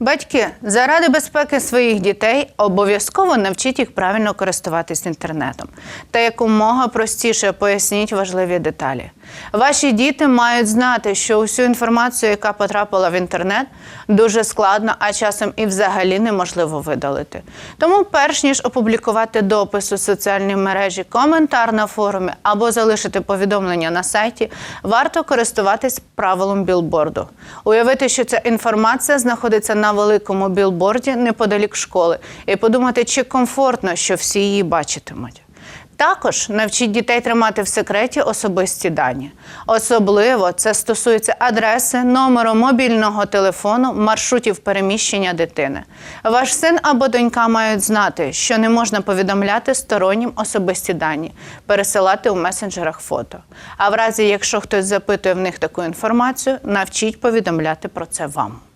Батьки, заради безпеки своїх дітей обов'язково навчіть їх правильно користуватись інтернетом та якомога простіше поясніть важливі деталі. Ваші діти мають знати, що усю інформацію, яка потрапила в інтернет, дуже складно, а часом і взагалі неможливо видалити. Тому, перш ніж опублікувати допис у соціальній мережі, коментар на форумі або залишити повідомлення на сайті, варто користуватись правилом білборду. Уявити, що ця інформація знаходиться на великому білборді неподалік школи, і подумати, чи комфортно, що всі її бачитимуть. Також навчіть дітей тримати в секреті особисті дані. Особливо це стосується адреси, номеру мобільного телефону, маршрутів переміщення дитини. Ваш син або донька мають знати, що не можна повідомляти стороннім особисті дані, пересилати у месенджерах фото. А в разі, якщо хтось запитує в них таку інформацію, навчіть повідомляти про це вам.